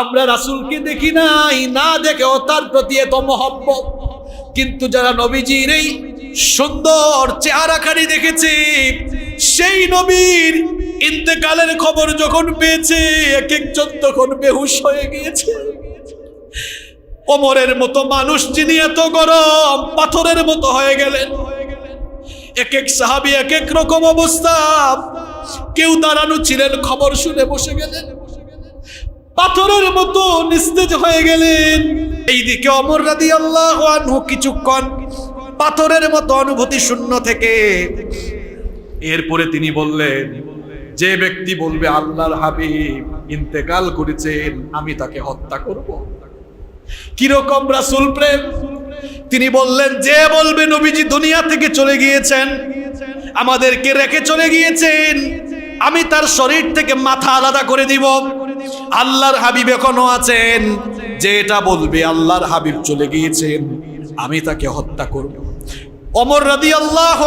আমরা রাসূলকে দেখি নাই, না দেখেও তার প্রতি এত মহব্বত। কিন্তু যারা নবীজির এই সুন্দর চেহারা চেহারাখানি দেখেছে, সেই নবীর ইন্তেকালের খবর যখন পেয়েছে এক একজন তখন বেহুশ হয়ে গিয়েছে। ওমরের মতো মানুষ যিনি এত গরম, পাথরের মতো হয়ে গেলেন। এক এক সাহাবি এক এক রকম অবস্থা। কেউ দাঁড়ানো ছিলেন, খবর শুনে বসে গেলেন। পাথরের মতো নিস্তেজ হয়ে গেলেন। এইদিকে অমর রাদি আল্লাহ কিছুক্ষণ পাথরের মতো অনুভূতি শূন্য থেকে এরপরে তিনি বললেন, যে ব্যক্তি বলবে, আল্লাহর হাবিব ইন্তেকাল করেছেন, আমি তাকে হত্যা করব। কীরকম রাসূল প্রেম? তিনি বললেন, যে বলবে, নবীজি দুনিয়া থেকে চলে গিয়েছেন, আমাদেরকে রেখে চলে গিয়েছেন, আমি তার শরীর থেকে মাথা আলাদা করে দিব। আল্লাহর হাবিব এখনও আছেন। যে এটা বলবে, আল্লাহর হাবিব চলে গিয়েছেন। আমি তাকে হত্যা করব। অমর রাদি আল্লাহ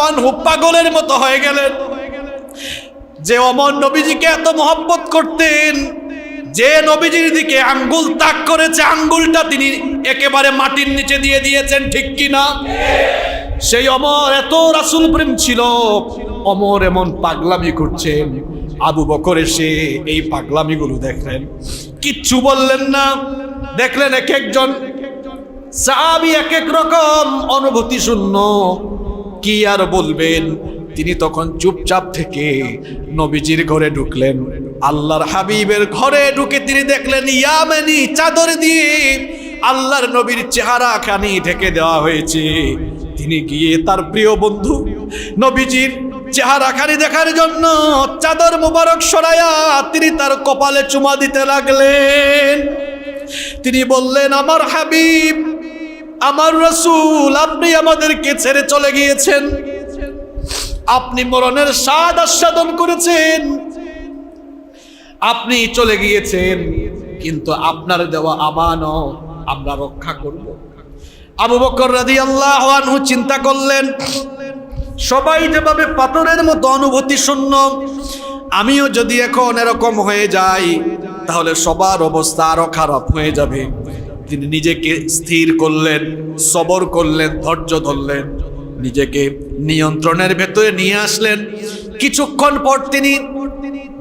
পাগলের মতো হয়ে গেলেন। যে অমর নবীজিকে এত মহব্বত করতেন, যে নবীজির দিকে আঙ্গুল তাক করেছে, আঙ্গুলটা তিনি একেবারে মাটির নিচে দিয়ে দিয়েছেন, ঠিক কিনা সেই অমর এত রাসুল প্রেম ছিল, অমর এমন পাগলামি করছেন। আবু বকর এসে এই পাগলামিগুলো দেখলেন। কিচ্ছু বললেন না। দেখলেন এক একজন সাহাবি এক এক রকম অনুভূতি শূন্য। কি আর বলবেন? তিনি তখন চুপচাপ থেকে নবীজির ঘরে ঢুকলেন। আল্লাহর হাবিবের ঘরে ঢুকে তিনি দেখলেন ইয়ামেনি চাদর দিয়ে আল্লাহর নবীর চেহারা খানি ঢেকে দেওয়া হয়েছে। তিনি গিয়ে তার প্রিয় বন্ধু নবীজির চেহারা খানি দেখার জন্য চাদর মুবারক সরাইয়া তিনি তার কপালে চুমা দিতে লাগলেন। তিনি বললেন, আমার হাবিব, আমার রসুল, আপনি আমাদেরকে ছেড়ে চলে গিয়েছেন। আপনি মরণের স্বাদ আস্বাদন করেছেন। আপনি চলে গিয়েছেন, কিন্তু আপনার দেওয়া আমানও আমরা রক্ষা করব। আবু বকর রাদি আল্লাহ চিন্তা করলেন সবাই যেভাবে পাথরের মতো অনুভূতি শূন্য আমিও যদি এখন এরকম হয়ে যাই, তাহলে সবার অবস্থা আরও খারাপ হয়ে যাবে। তিনি নিজেকে স্থির করলেন, সবর করলেন, ধৈর্য ধরলেন, নিজেকে নিয়ন্ত্রণের ভেতরে নিয়ে আসলেন। কিছুক্ষণ পর তিনি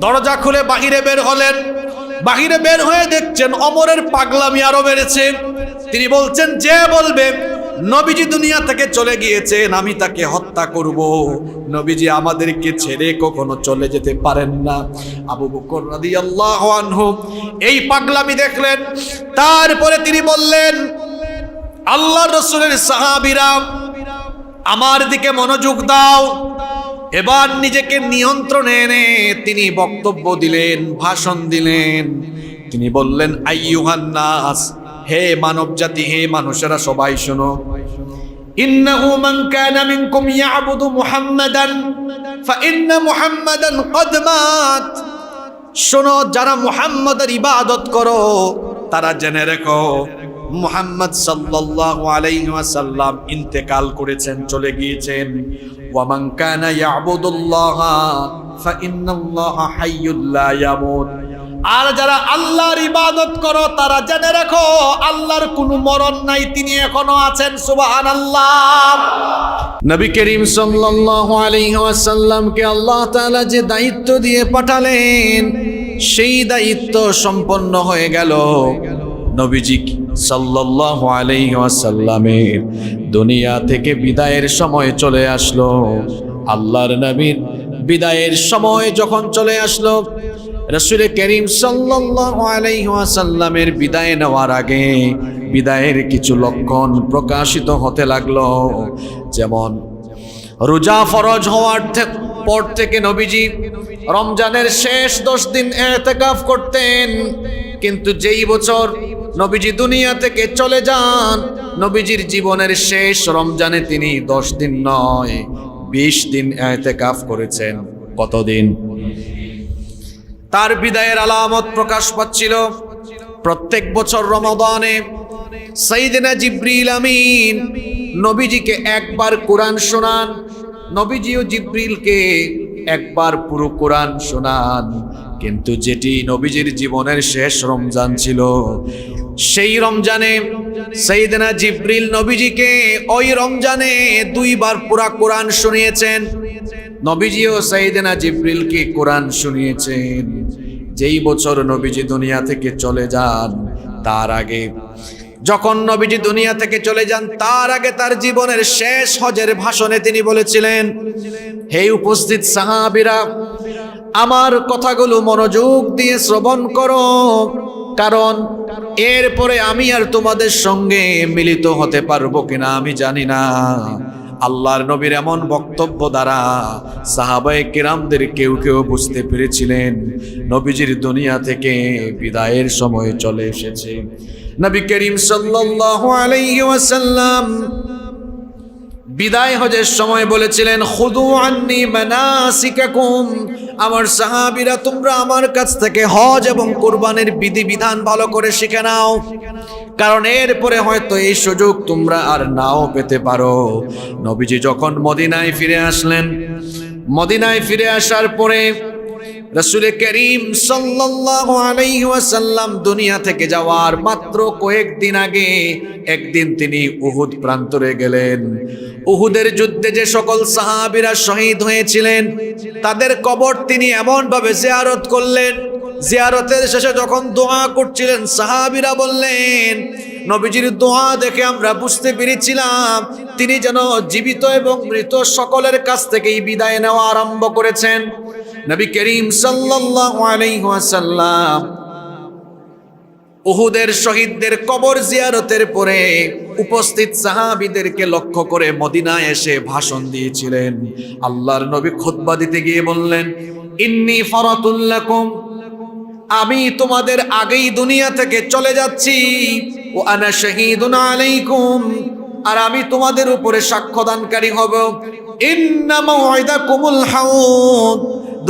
দরজা খুলে বাহিরে বের হলেন। বাহিরে বের হয়ে দেখছেন অমরের পাগলামি আরও বেড়েছে। তিনি বলছেন, যে বলবে নবীজি দুনিয়া থেকে চলে গিয়েছেন, আমি তাকে হত্যা করব। নবীজি আমাদেরকে ছেড়ে কখনো চলে যেতে পারেন না। আবু বকর রাদিয়াল্লাহু আনহু এই পাগলামি দেখলেন, তারপরে তিনি বললেন আল্লাহ রসুলের সাহাবীরা, আমার দিকে মনোযোগ দাও। এবার নিজেকে নিয়ন্ত্রণে এনে তিনি বক্তব্য দিলেন, ভাষণ দিলেন। তিনি বললেন, আইয়ুহান নাস হে মানব জাতি হে মানুষেরা, সবাই শোনো। ইন্নাহু মান কানা মিনকুম ইয়াবুদু মুহাম্মাদান, ফাইন্না মুহাম্মাদান কদ মাত। শোনো, যারা মুহাম্মাদের ইবাদত করো, তারা জেনে রেখো, মুহাম্মদ সাল্লাল্লাহু আলাইহি ওয়াসাল্লাম ইন্তেকাল করেছেন, চলে গিয়েছেন। ওয়ামান কানা ইয়াবুদুল্লাহ, ফাইন্নাল্লাহা হাইয়্যুল লা ইয়ামুত। আর যারা আল্লাহর ইবাদত করো, তারা জেনে রাখো, আল্লাহর কোনো মরণ নাই, তিনি এখনও আছেন, সুবহানাল্লাহ। নবী করিম সাল্লাল্লাহু আলাইহি ওয়াসাল্লামকে আল্লাহ তাআলা যে দায়িত্ব দিয়ে পাঠালেন, সেই দায়িত্ব সম্পন্ন হয়ে গেল নবীজি সাল্লাল্লাহু আলাইহি ওয়াসাল্লামের। দুনিয়া থেকে বিদায়ের সময় চলে আসলো। আল্লাহর নবীর বিদায়ের সময় যখন চলে আসলো রসুল করিম ওয়াসাল্লামের বিদায় নেওয়ার আগে বিদায়ের কিছু লক্ষণ প্রকাশিত হতে লাগল। যেমন, রোজা ফরজ হওয়ার পর থেকে নবীজি রমজানের শেষ দশ দিন এতেকাফ করতেন। কিন্তু যেই বছর নবীজি দুনিয়া থেকে চলে যান, নবীজির জীবনের শেষ রমজানে তিনি দশ দিন নয়, বিশ দিন এতেকাফ করেছেন। কতদিন? তার বিদায়ের আলামত প্রকাশ পাচ্ছিল। প্রত্যেক বছর রমাদানে সাইদিনা জিব্রিল আমিন নবীজিকে একবার কোরআন শোনান, নবীজিও জিব্রিলকে একবার পুরো কোরআন শোনান। কিন্তু যেটি নবীজির জীবনের শেষ রমজান ছিল, সেই রমজানে সেইদিনা জিব্রিল নবীজিকে ওই রমজানে দুইবার পুরা কোরআন শুনিয়েছেন। নবীজিও সাইদিনা জিব্রিলকে কোরআন শুনিয়েছেন। যেই বছর নবীজি দুনিয়া থেকে চলে যান, তার আগে। যখন নবীজি দুনিয়া থেকে চলে যান, তার আগে তার জীবনের শেষ হজের ভাষণে তিনি বলেছিলেন, হে উপস্থিত সাহাবিরা, আমার কথাগুলো মনোযোগ দিয়ে শ্রবণ করো, কারণ এরপরে আমি আর তোমাদের সঙ্গে মিলিত হতে পারব কিনা আমি জানি না। আল্লাহর নবীর এমন বক্তব্য দ্বারা সাহাবায়ে কিরামদের কেউ কেউ বুঝতে পেরেছিলেন, নবীজির দুনিয়া থেকে বিদায়ের সময় চলে এসেছে। নবী করিম সাল্লাল্লাহু বিদায় হজের সময় বলেছিলেন, খুদু আন্নি মানাসিকাকুম আমার সাহাবিরা, তোমরা আমার কাছ থেকে হজ এবং কোরবানের বিধি বিধান ভালো করে শিখে নাও। কারণ এরপরে হয়তো এই সুযোগ তোমরা আর নাও পেতে পারো। নবীজি যখন মদিনায় ফিরে আসলেন, মদিনায় ফিরে আসার পরে রসুল করিম সাল্লাল্লাহু আলাইহি ওয়াসাল্লাম দুনিয়া থেকে যাওয়ার মাত্র কয়েকদিন আগে একদিন তিনি উহুদ প্রান্তরে গেলেন। উহুদের যুদ্ধে যে সকল সাহাবীরা শহীদ হয়েছিলেন, তাদের কবর তিনি এমন ভাবে জিয়ারত করলেন। জিয়ারতের শেষে যখন দোয়া করছিলেন, সাহাবীরা বললেন, নবীজির দোয়া দেখে আমরা বুঝতে পেরেছিলাম, তিনি যেন জীবিত এবং মৃত সকলের কাছ থেকেই বিদায় নেওয়া আরম্ভ করেছেন। নবী করিম ওয়াসাল্লাম উহুদের শহীদদের কবর জিয়ারতের পরে উপস্থিত সাহাবীদেরকে লক্ষ্য করে মদিনায় এসে ভাষণ দিয়েছিলেন। আল্লাহর নবী খুতবা দিতে গিয়ে বললেন, ইন্নি ফরাতুল্লাকুম আমি তোমাদের আগেই দুনিয়া থেকে চলে যাচ্ছি। ও আনা শাহীদুন আলাইকুম, আর আমি তোমাদের উপরে সাক্ষ্যদানকারী হব। ইন্না মাওয়াইদাকুমুল হাউদ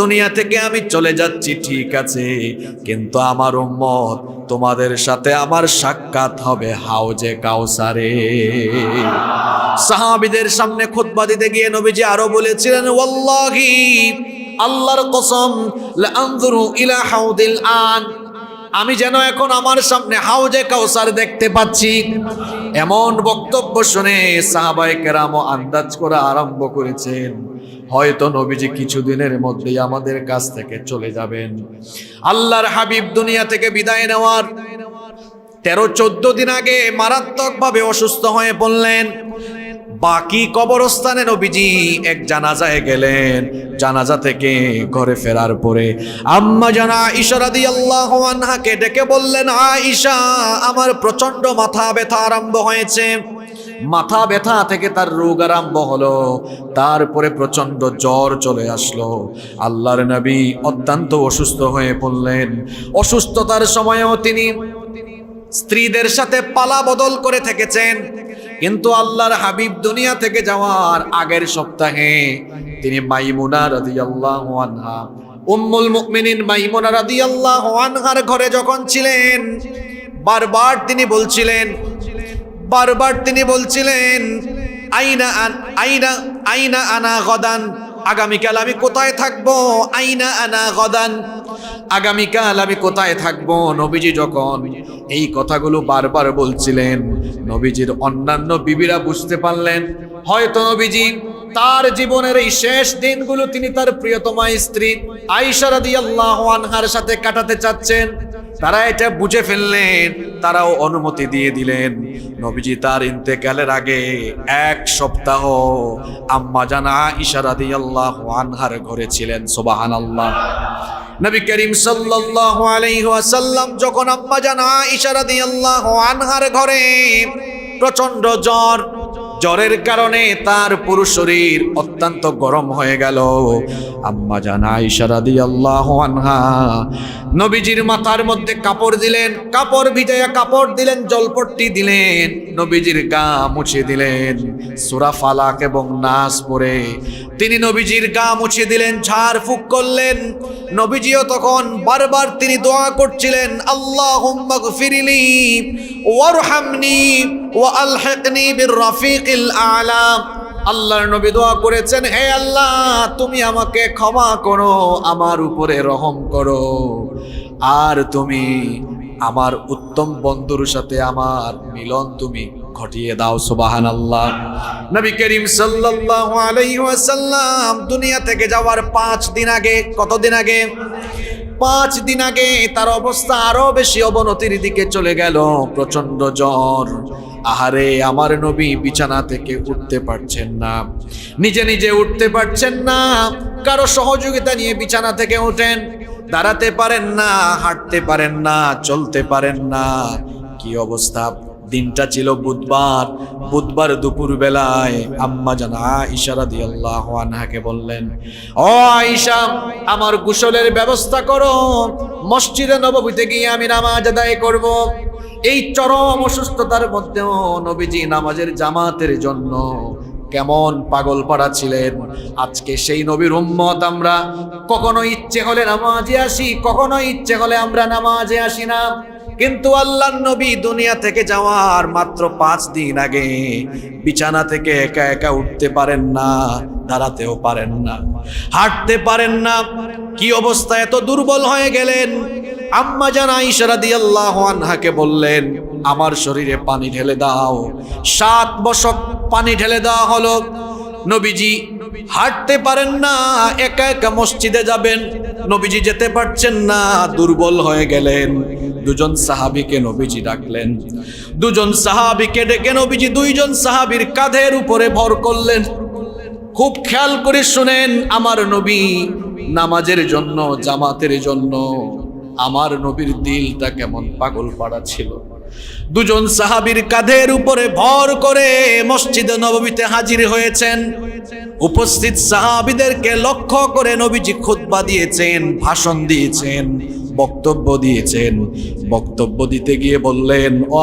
দুনিয়া থেকে আমি চলে যাচ্ছি, ঠিক আছে। কিন্তু আমার উম্মত, তোমাদের সাথে আমার সাক্ষাৎ হবে হাউজে কাউসারে। সাহাবিদের সামনে খুতবা দিতে গিয়ে নবীজি আরও বলেছিলেন, ওয়াল্লাহি, আল্লাহর কসম লাআনজুরু ইলা হাউদিল আন। আমি যেন এখন আমার সামনে হাউজে কাউসার দেখতে পাচ্ছি। এমন বক্তব্য শুনে সাহাবায়ে কেরাম আন্দাজ করা আরম্ভ করেছেন। হয়তো নবীজি কিছুদিনের মধ্যেই আমাদের কাছ থেকে চলে যাবেন। আল্লাহর হাবিব দুনিয়া থেকে বিদায় নেওয়ার তেরো চোদ্দ দিন আগে মারাত্মকভাবে অসুস্থ হয়ে পড়লেন। বাকি কবরস্থানে নবীজি এক জানাজায় গেলেন। জানাজা থেকে ঘরে ফেরার পরে আম্মা জানা ইশারাদি আল্লাহ আনহাকে ডেকে বললেন আইসা আমার প্রচণ্ড মাথা ব্যথা আরম্ভ হয়েছে। মাথা ব্যথা থেকে তার রোগ আরম্ভ হলো, তারপরে প্রচণ্ড জ্বর চলে আসলো। আল্লাহর নবী অত্যন্ত অসুস্থ হয়ে পড়লেন। অসুস্থতার সময়ও তিনি স্ত্রীদের সাথে পালা বদল করে থেকেছেন। কিন্তু আল্লাহর হাবিব দুনিয়া থেকে যাওয়ার আগের সপ্তাহে তিনি মাইমুনা রাদিয়াল্লাহু আনহা, উম্মুল মুমিনিন মাইমুনা আল্লাহ আনহার ঘরে যখন ছিলেন, বারবার তিনি বলছিলেন, বারবার তিনি বলছিলেন, আইনা আইনা আইনা আনা গদান আগামীকাল আমি কোথায় থাকব? আইনা আনা গদান। আগামীকাল আমি কোথায় থাকব? নবীজি যখন এই কথাগুলো বারবার বলছিলেন, নবীজির অন্যান্য বিবিরা বুঝতে পারলেন। হয়তো নবীজি তার জীবনের এই শেষ দিনগুলো তিনি তার প্রিয়তমা স্ত্রী আয়েশা রাদিয়াল্লাহু আনহার সাথে কাটাতে চাচ্ছেন। তারা এটা বুঝে ফেললেন, তারাও অনুমতি দিয়ে দিলেন। নবীজি তার ইন্তেকালের আগে এক সপ্তাহ আম্মা জানা ইশারাদি আল্লাহ আনহার ঘরে ছিলেন সোবাহান আল্লাহ নবী করিম সাল্লাল্লাহু আলাইহি ওয়াসাল্লাম যখন আম্মা জানা ইশারাদি আল্লাহ আনহার ঘরে প্রচণ্ড জ্বর জ্বরের কারণে তার পুরো শরীর অত্যন্ত গরম হয়ে গেল। আম্মা জানা ইশারাদি আল্লাহ আনহা। নবীজির মাথার মধ্যে কাপড় দিলেন, কাপড় ভিজাইয়া কাপড় দিলেন, জলপট্টি দিলেন, নবীজির গা মুছে দিলেন, সুরা ফালাক এবং নাস পরে তিনি নবীজির গা মুছে দিলেন, ঝাড় ফুক করলেন। নবীজিও তখন বারবার তিনি দোয়া করছিলেন আল্লাহ ফিরিলি ওয়ারহামনি। ওয়া আলহিকনি বির রফিকিল আলা। আল্লাহর নবী দোয়া করেছেন, হে আল্লাহ, তুমি আমাকে ক্ষমা করো, আমার উপরে রহম করো। আর তুমি আমার উত্তম বন্ধুর সাথে আমার মিলন তুমি ঘটিয়ে দাও সুবাহান আল্লাহ নবী করিম সাল্লাল্লাহু আলাইহি দুনিয়া থেকে যাওয়ার পাঁচ দিন আগে কতদিন আগে? পাঁচ দিন আগে তার অবস্থা আরও বেশি অবনতির দিকে চলে গেল প্রচণ্ড জ্বর। আহারে, আমার নবী বিছানা থেকে উঠতে পারছেন না। নিজে নিজে উঠতে পারছেন না। কারও সহযোগিতা নিয়ে বিছানা থেকে ওঠেন। দাঁড়াতে পারেন না, হাঁটতে পারেন না, চলতে পারেন না। কি অবস্থা? দিনটা ছিল বুধবার। বুধবার দুপুর বেলায় আম্মা জানা ইশারা দিয়ে আল্লাহ আনহাকে বললেন, ও আইসা আমার কুশলের ব্যবস্থা করো। মসজিদে নববীতে গিয়ে আমি নামাজ আদায় করব। এই চরম অসুস্থতার মধ্যেও নবীজি নামাজের জামাতের জন্য কেমন পাগল পাড়া ছিলেন। আজকে সেই নবীর উম্মত আমরা। কখনো ইচ্ছে হলে নামাজে আসি কখনো ইচ্ছে হলে আমরা নামাজে আসি না। কিন্তু আল্লাহ নবী দুনিয়া থেকে যাওয়ার মাত্র পাঁচ দিন আগে বিছানা থেকে একা একা উঠতে পারেন না, দাঁড়াতেও পারেন না, হাঁটতে পারেন না। কি অবস্থা? এত দুর্বল হয়ে গেলেন। আম্মা জানা ইশারা দিয়ে আল্লাহ আনহাকে বললেন, আমার শরীরে পানি ঢেলে দাও। সাত বছর পানি ঢেলে দেওয়া হলো। নবীজি হাঁটতে পারেন না, একা একা মসজিদে যাবেন। নবীজি যেতে পারছেন না, দুর্বল হয়ে গেলেন। দুজন সাহাবিকে নবীজি ডাকলেন। দুজন সাহাবিকে ডেকে নবীজি দুইজন সাহাবির কাঁধের উপরে ভর করলেন। খুব খেয়াল করে শুনেন, আমার নবী নামাজের জন্য, জামাতের জন্য আমার নবীর দিলটা কেমন পাগল পাড়া ছিল। দুজন সাহাবীর কাঁধের উপরে ভর করে মসজিদে নবমীতে হাজির হয়েছেন। উপস্থিত সাহাবীদেরকে লক্ষ্য করে নবীজি খুতবা দিয়েছেন, ভাষণ দিয়েছেন, বক্তব্য দিয়েছেন। বক্তব্য দিতে গিয়ে বললেন "ও